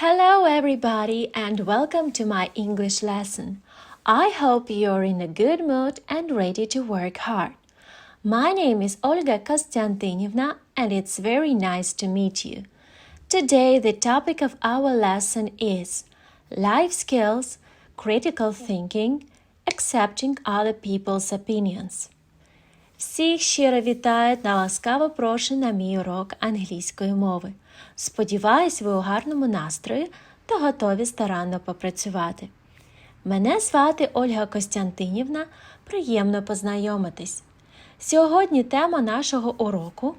Hello, everybody, and welcome to my English lesson. I hope you're in a good mood and ready to work hard. My name is Olga Kostantinovna, and it's very nice to meet you. Today, the topic of our lesson is life skills, critical thinking, accepting other people's opinions. Всіх щиро вітаю та ласкаво прошу на мій урок англійської мови. Сподіваюсь, ви у гарному настрої та готові старанно попрацювати. Мене звати Ольга Костянтинівна. Приємно познайомитись. Сьогодні тема нашого уроку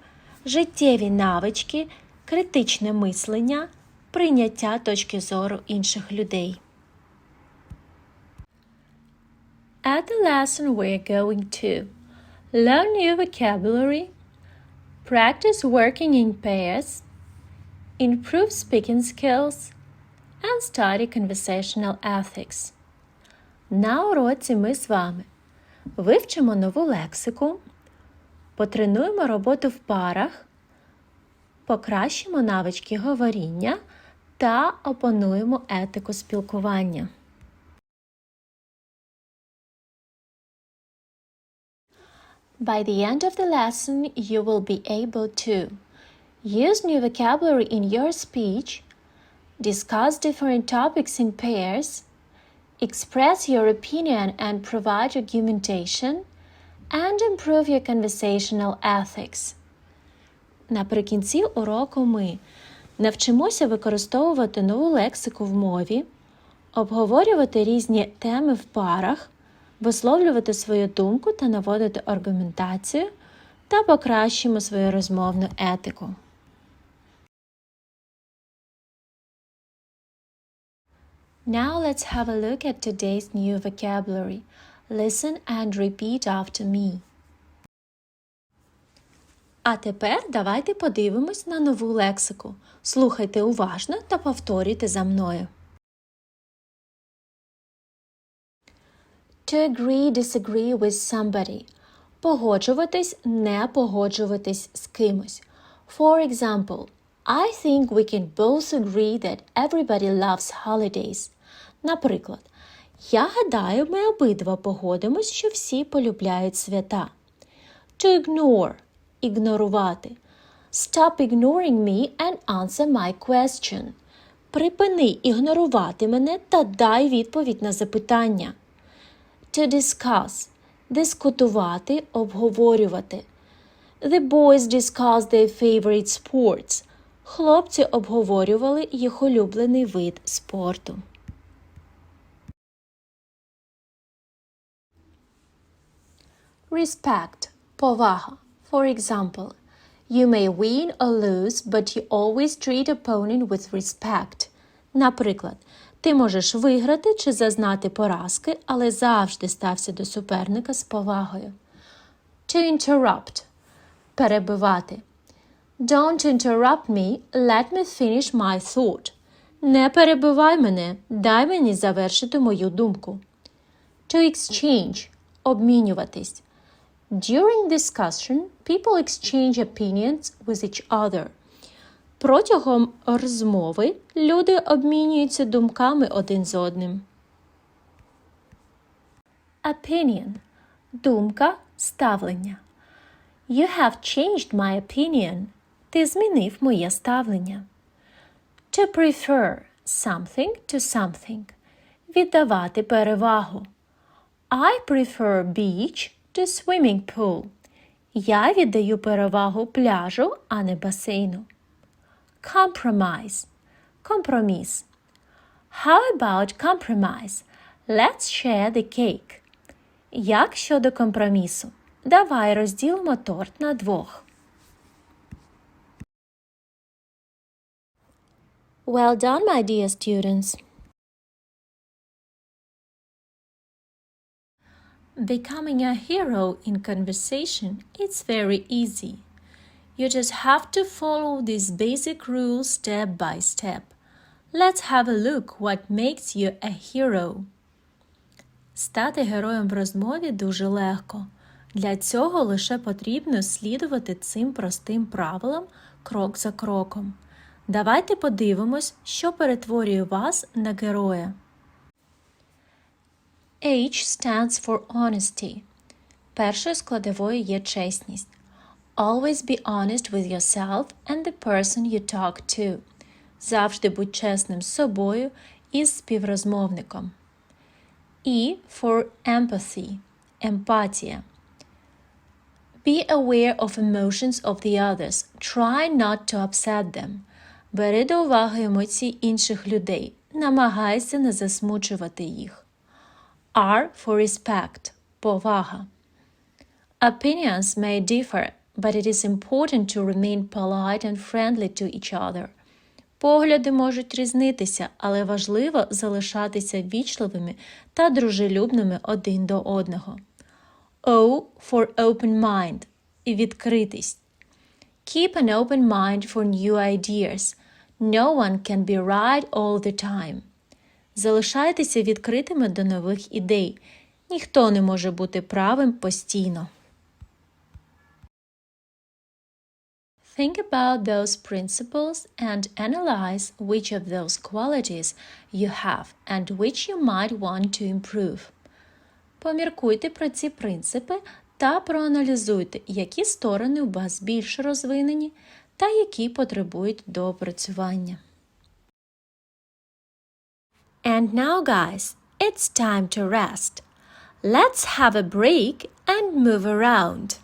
життєві навички, критичне мислення, прийняття точки зору інших людей. At the lesson we're going to learn new vocabulary, practice working in pairs, improve speaking skills, and study conversational ethics. На уроці ми з вами вивчимо нову лексику, потренуємо роботу в парах, покращимо навички говоріння та опануємо етику спілкування. By the end of the lesson, you will be able to use new vocabulary in your speech, discuss different topics in pairs, express your opinion and provide argumentation, and improve your conversational ethics. Наприкінці уроку ми навчимося використовувати нову лексику в мові, обговорювати різні теми в парах, висловлювати свою думку та наводити аргументацію та покращимо свою розмовну етику. Now let's have a look at today's new vocabulary. Listen and repeat after me. А тепер давайте подивимось на нову лексику. Слухайте уважно та повторюйте за мною. To agree, disagree with somebody. Погоджуватись, не погоджуватись з кимось. For example, I think we can both agree that everybody loves holidays. Наприклад, я гадаю, ми обидва погодимось, що всі полюбляють свята. To ignore – ігнорувати. Stop ignoring me and answer my question. Припини ігнорувати мене та дай відповідь на запитання. To discuss – дискутувати, обговорювати. The boys discussed their favorite sports. Хлопці обговорювали їх улюблений вид спорту. Respect – повага. For example, you may win or lose, but you always treat opponent with respect. Наприклад, ти можеш виграти чи зазнати поразки, але завжди стався до суперника з повагою. To interrupt – перебивати. Don't interrupt me, let me finish my thought. Не перебивай мене, дай мені завершити мою думку. To exchange – обмінюватись. During discussion, people exchange opinions with each other. Протягом розмови люди обмінюються думками один з одним. Opinion – думка, ставлення. You have changed my opinion. Ти змінив моє ставлення. To prefer something to something. Віддавати перевагу. I prefer beach to swimming pool. Я віддаю перевагу пляжу, а не басейну. Compromise. Компроміс. How about compromise? Let's share the cake. Як щодо компромісу? Давай розділимо торт на двох. Well done, my dear students. Becoming a hero in conversation is very easy. You just have to follow these basic rules step by step. Let's have a look what makes you a hero. Стати героєм в розмові дуже легко. Для цього лише потрібно слідувати цим простим правилам крок за кроком. Давайте подивимось, що перетворює вас на героя. H stands for honesty. Першою складовою є чесність. Always be honest with yourself and the person you talk to. Завжди будь чесним з собою і з співрозмовником. E for empathy. Емпатія. Be aware of emotions of the others. Try not to upset them. Бери до уваги емоції інших людей. Намагайся не засмучувати їх. R for respect. Повага. Opinions may differ, but it is important to remain polite and friendly to each other. Погляди можуть різнитися, але важливо залишатися вічливими та дружелюбними один до одного. O for open mind і – відкритість. Keep an open mind for new ideas. No one can be right all the time. Залишайтеся відкритими до нових ідей. Ніхто не може бути правим постійно. Think about those principles and analyze which of those qualities you have and which you might want to improve. Поміркуйте про ці принципи та проаналізуйте, які сторони у вас більш розвинені та які потребують доопрацювання. And now, guys, it's time to rest. Let's have a break and move around.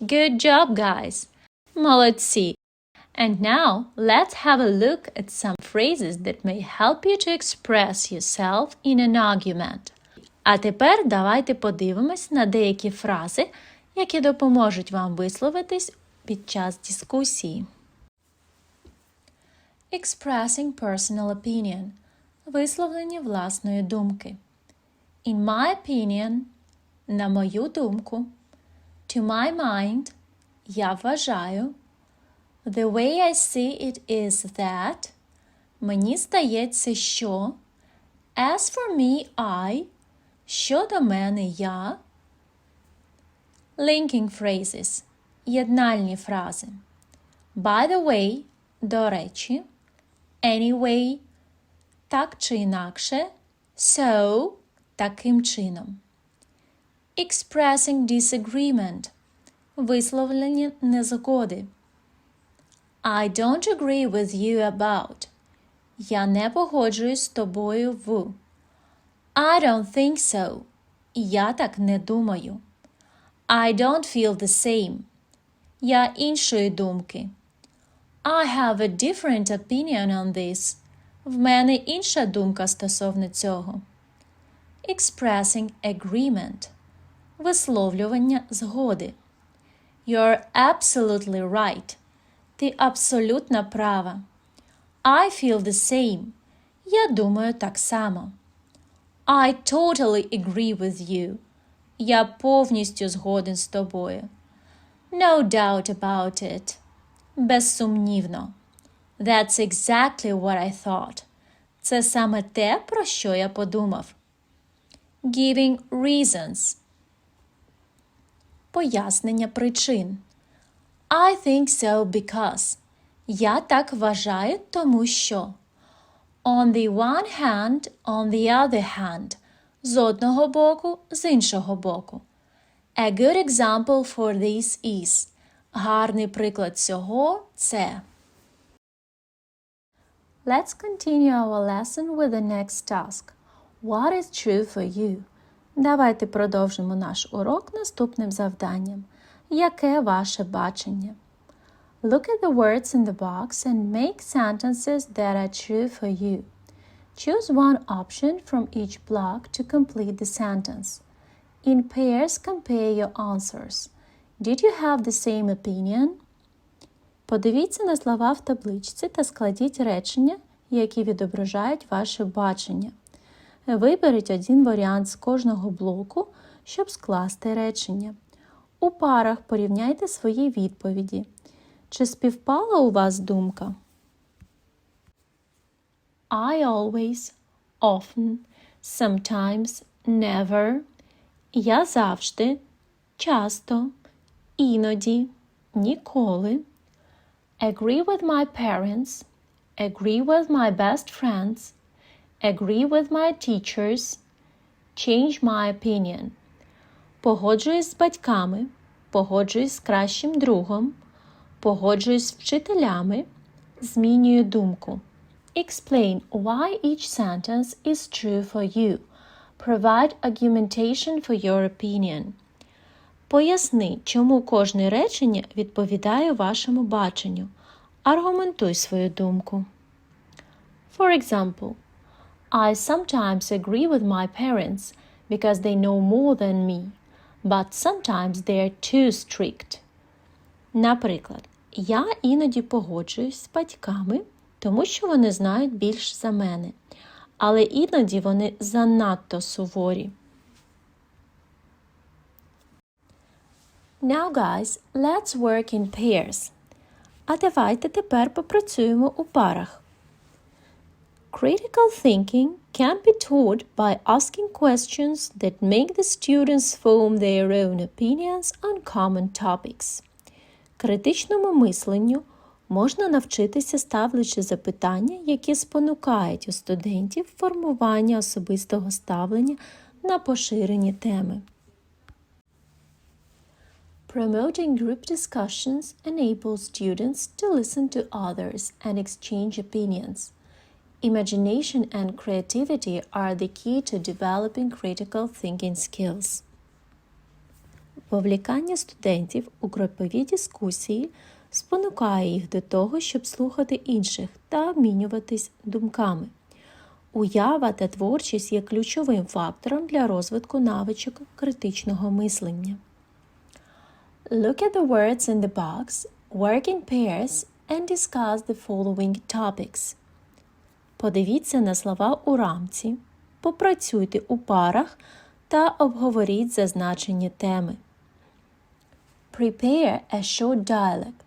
Good job, guys! Молодці! And now let's have a look at some phrases that may help you to express yourself in an argument. А тепер давайте подивимось на деякі фрази, які допоможуть вам висловитись під час дискусії. Expressing personal opinion висловлення власної думки. In my opinion, на мою думку. To my mind, я вважаю. The way I see it is that. Мені здається, що. As for me, I. Щодо мене я. Linking phrases. Єднальні фрази. By the way, до речі. Anyway, так чи інакше. So, таким чином. Expressing disagreement – висловлення незгоди. I don't agree with you about. Я не погоджуюсь з тобою в. I don't think so. Я так не думаю. I don't feel the same. Я іншої думки. I have a different opinion on this. В мене інша думка стосовно цього. Expressing agreement – висловлювання згоди. You're absolutely right. Ти абсолютно права. I feel the same. Я думаю так само. I totally agree with you. Я повністю згоден з тобою. No doubt about it. Безсумнівно. That's exactly what I thought. Це саме те, про що я подумав. Giving reasons. Пояснення причин. I think so because. Я так вважаю, тому що. On the one hand, on the other hand. З одного боку, з іншого боку. A good example for this is. Гарний приклад цього це. Let's continue our lesson with the next task. What is true for you? Давайте продовжимо наш урок наступним завданням. Яке ваше бачення? Look at the words in the box and make sentences that are true for you. Choose one option from each block to complete the sentence. In pairs, compare your answers. Did you have the same opinion? Подивіться на слова в табличці та складіть речення, які відображають ваше бачення. Виберіть один варіант з кожного блоку, щоб скласти речення. У парах порівняйте свої відповіді. Чи співпала у вас думка? I always, often, sometimes, never. Я завжди, часто, іноді, ніколи. Agree with my parents. Agree with my best friends. Agree with my teachers. Change my opinion. Погоджуюсь з батьками. Погоджуюсь з кращим другом. Погоджуюсь з вчителями. Змінюю думку. Explain why each sentence is true for you. Provide argumentation for your opinion. Поясни, чому кожне речення відповідає вашому баченню. Аргументуй свою думку. For example, I sometimes agree with my parents because they know more than me, but sometimes they are too strict. Наприклад, я іноді погоджуюсь з батьками, тому що вони знають більш за мене, але іноді вони занадто суворі. Now, guys, let's work in pairs. А давайте тепер попрацюємо у парах. Critical thinking can be taught by asking questions that make the students form their own opinions on common topics. Критичному мисленню можна навчитися ставлячи запитання, які спонукають у студентів формування особистого ставлення на поширені теми. Promoting group discussions enables students to listen to others and exchange opinions. Imagination and creativity are the key to developing critical thinking skills. Повлікання студентів у групові дискусії спонукає їх до того, щоб слухати інших та обмінюватись думками. Уява та творчість є ключовим фактором для розвитку навичок критичного мислення. Look at the words in the box, work in pairs, and discuss the following topics. Подивіться на слова у рамці, попрацюйте у парах та обговоріть зазначені теми. Prepare a short dialogue.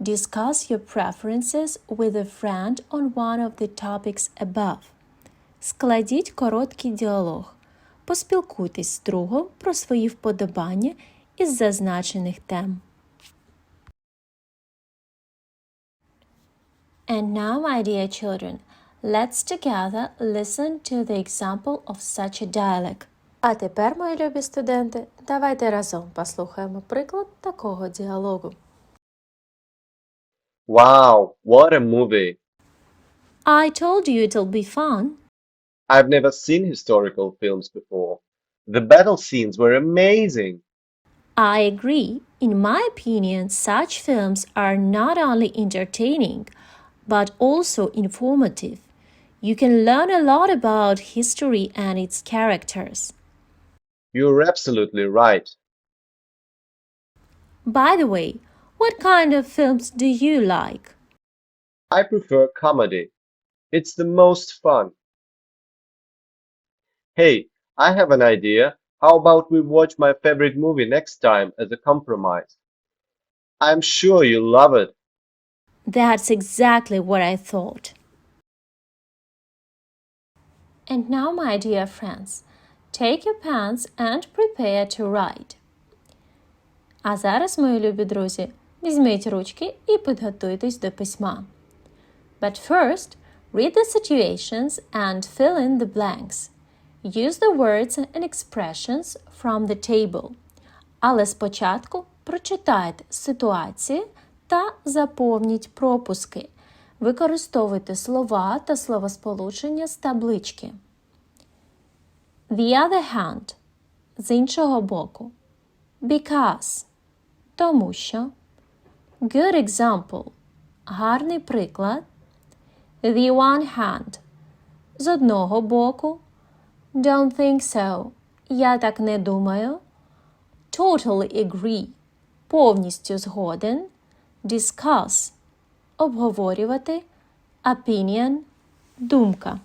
Discuss your preferences with a friend on one of the topics above. Складіть короткий діалог. Поспілкуйтесь з другом про свої вподобання із зазначених тем. And now, my dear children, let's together listen to the example of such a dialogue. А тепер, мої любі студенти, давайте разом послухаємо приклад такого діалогу. Wow, what a movie! I told you it'll be fun. I've never seen historical films before. The battle scenes were amazing. I agree. In my opinion, such films are not only entertaining, but also informative. You can learn a lot about history and its characters. You're absolutely right. By the way, what kind of films do you like? I prefer comedy. It's the most fun. Hey, I have an idea. How about we watch my favorite movie next time as a compromise? I'm sure you'll love it. That's exactly what I thought. And now, my dear friends, take your pens and prepare to write. А зараз, мої любі друзі, візьміть ручки і підготуйтесь до письма. But first, Read the situations and fill in the blanks. Use the words and expressions from the table. Але спочатку прочитайте ситуації та заповніть пропуски. Використовуйте слова та словосполучення з таблички. The other hand – з іншого боку. Because – тому що. Good example – гарний приклад. The one hand – з одного боку. Don't think so – я так не думаю. Totally agree – повністю згоден. Discuss – обговорювати. Opinion – думка.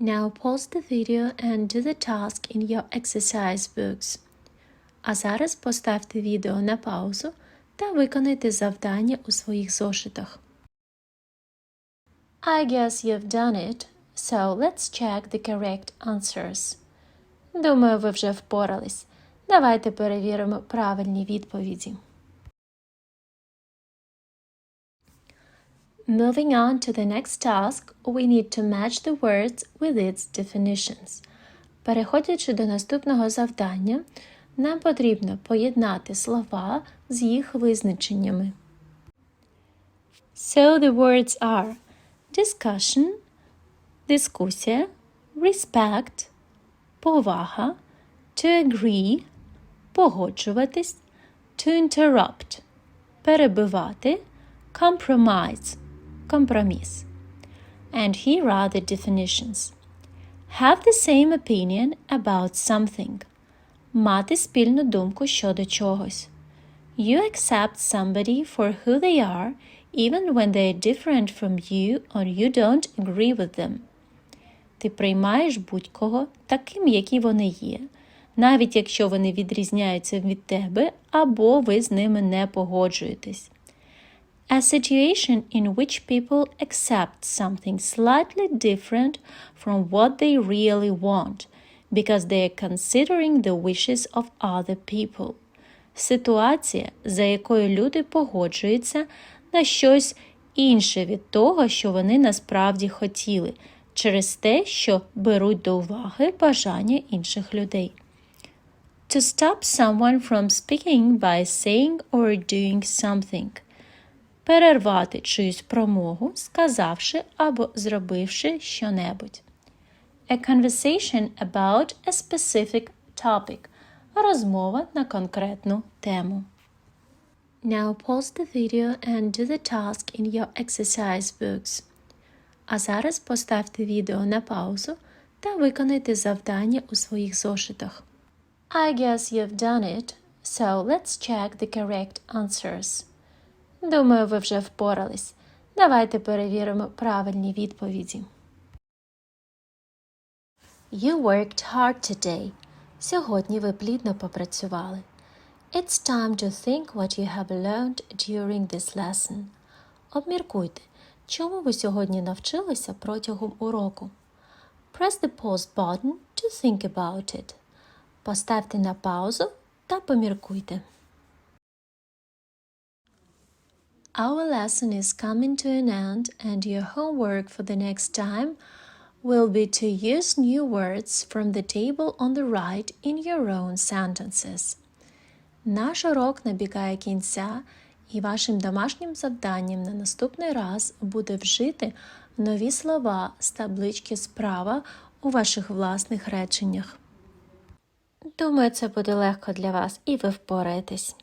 Now pause the video and do the task in your exercise books. А зараз поставте відео на паузу та виконайте завдання у своїх зошитах. I guess you've done it, so let's check the correct answers. Думаю, ви вже впорались. Давайте перевіримо правильні відповіді. Moving on to the next task, we need to match the words with its definitions. Переходячи до наступного завдання, нам потрібно поєднати слова з їх визначеннями. So the words are discussion, дискусія, respect, повага, to agree, погоджуватись, to interrupt, перебивати, compromise, компроміс. And here are the definitions. Have the same opinion about something. Мати спільну думку щодо чогось. You accept somebody for who they are, even when they are different from you or you don't agree with them. Ти приймаєш будь-кого таким, які вони є, навіть якщо вони відрізняються від тебе або ви з ними не погоджуєтесь. A situation in which people accept something slightly different from what they really want because they are considering the wishes of other people. Ситуація, за якою люди погоджуються на щось інше від того, що вони насправді хотіли, через те, що беруть до уваги бажання інших людей. To stop someone from speaking by saying or doing something. Перервати чиюсь промову, сказавши або зробивши щонебудь. A conversation about a specific topic. Розмова на конкретну тему. Now pause the video and do the task in your exercise books. А зараз поставте відео на паузу та виконайте завдання у своїх зошитах. I guess you've done it, so let's check the correct answers. Думаю, ви вже впорались. Давайте перевіримо правильні відповіді. You worked hard today. Сьогодні ви плідно попрацювали. It's time to think what you have learned during this lesson. Обміркуйте, чому ви сьогодні навчилися протягом уроку. Press the pause button to think about it. Поставте на паузу та поміркуйте. Our lesson is coming to an end, and your homework for the next time will be to use new words from the table on the right in your own sentences. Наш урок набігає кінця, і вашим домашнім завданням на наступний раз буде вжити нові слова з таблички справа у ваших власних реченнях. Думаю, це буде легко для вас і ви впораєтесь.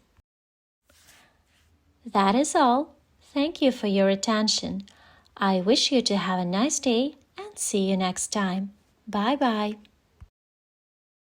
That is all. Thank you for your attention. I wish you to have a nice day and see you next time. Bye bye.